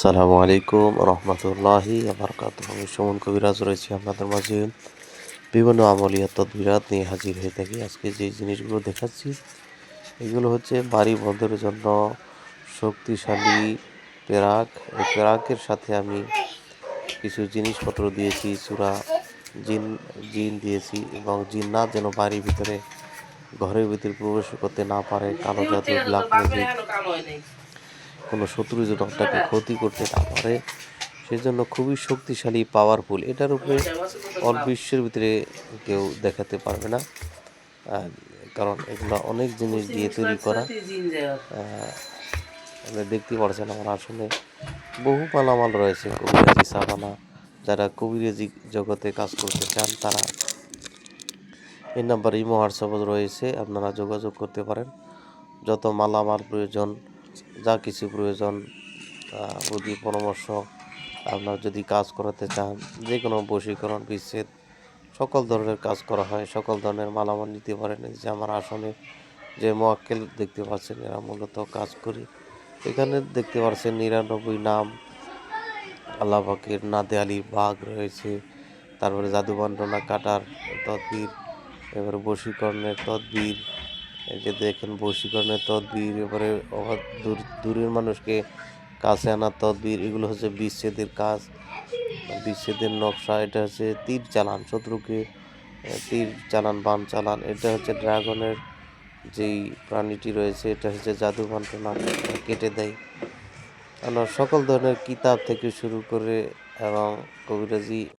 সালামু আলাইকুম রহমতুল্লাহি আবরকাত আমি সুমন কবিরাজ রয়েছি আপনাদের মাঝে। বিভিন্ন আমলিয়া তদবিরাত নিয়ে হাজির হয়ে থাকি। আজকে যে জিনিসগুলো দেখাচ্ছি এগুলো হচ্ছে বাড়ি বন্ধের জন্য শক্তিশালী পেরাক। এই পেরাকের সাথে আমি কিছু জিনিসপত্র দিয়েছি চূড়া জিন জিন দিয়েছি এবং জিন না যেন বাড়ির ভিতরে ঘরের ভিতরে প্রবেশ করতে না পারে কালো জাতীয় ব্ল্যাক ম্যাজিক কোনো শত্রু যেন আপনাকে ক্ষতি করতে না পারে, সেজন্য খুবই শক্তিশালী পাওয়ারফুল এটার উপরে অল বিশ্বের ভিতরে কেউ দেখাতে পারবে না। কারণ এগুলো অনেক জিনিস দিয়ে তৈরি করা। আপনি দেখতে পাচ্ছেন আমার আসলে বহু মালামাল রয়েছে, কবিরাজি সাবানা, যারা কবিরাজি জগতে কাজ করতে চান তারা। এই নাম্বার ইমো হোয়াটসঅ্যাপ রয়েছে, আপনারা যোগাযোগ করতে পারেন। যত মালামাল প্রয়োজন যা কিছু প্রয়োজন বুদ্ধি পরামর্শ আপনার যদি কাজ করাতে চান যে কোনো বশীকরণ, বিচ্ছেদ, সকল ধরনের কাজ করা হয়, সকল ধরনের মালামাল নিতে পারেন। যে আমার আসনে যে মোয়াক্কেল দেখতে পাচ্ছেন, এরা মূলত কাজ করি। এখানে দেখতে পাচ্ছেন নিরানব্বই নাম, আল্লাহ পাকের নাদে আলী বাঘ রয়েছে, তারপরে জাদু বন্টনা কাটার তদবির, এবার বশীকরণের তদবির এই যে দেখেন বশীকরণের তদবির, এবারে অবাধ দূর, দূরের মানুষকে কাছে আনার তদবির, এগুলো হচ্ছে বিচ্ছেদের কাজ। বিচ্ছেদের নকশা, এটা হচ্ছে তীর চালান, শত্রুকে তীর চালান বান চালান, এটা হচ্ছে ড্রাগনের যেই প্রাণীটি রয়েছে, এটা হচ্ছে জাদু বন্টনা কেটে দেয়। আমরা সকল ধরনের কিতাব থেকে শুরু করে এবং কবিরাজি